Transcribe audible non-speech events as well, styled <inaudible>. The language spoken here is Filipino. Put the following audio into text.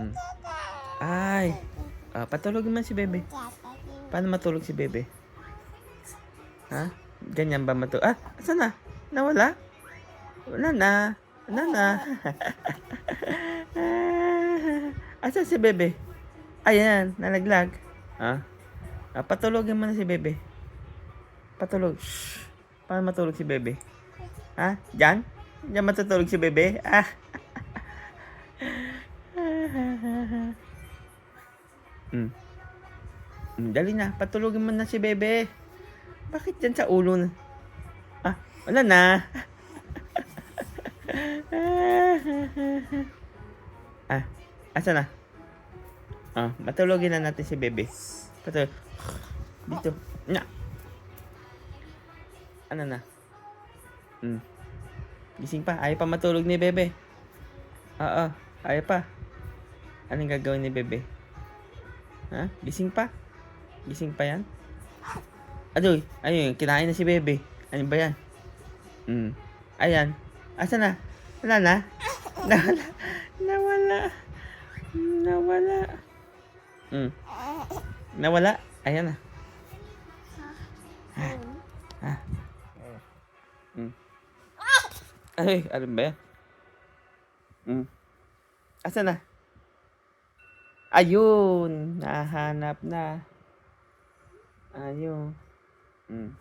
Mm. Ay. Ah, patulogin man si Bebe. Paano matulog si Bebe? Ha? Ganyan ba matulog? Ah, asan na? Nawala? Wala na. Wala na. <laughs> asan si Bebe? Ayan, nalaglag. Ha? Ah, patulogin mo na si Bebe. Patulog. Shh. Paano matulog si Bebe? Ha? Diyan? Diyan matutulog si Bebe? Ah. Mm. Mm, Dali na, patulogin mo na si Bebe. Bakit dyan sa ulo na? Ah, wala na. <laughs> ah, asa na? Ah, matulogin na natin si Bebe. Patulog. Dito. Na. Ano na? Hmm. Gising pa. Ayaw pa matulog ni Bebe. Oo. Ayaw pa. Anong gagawin ni Bebe? Ha? Gising pa? Gising pa yan? Adoy, ayun, kinain na si Bebe. Ano ba yan? Hmm. Ayan. Asa na? Wala na? Nawala. Nawala. Nawala. Hmm. Nawala. Ayan na. Ah. Hmm. Ay, ano ba yan? Hmm. Asa na? Ayun, nahanap na. Ayun. Hmm.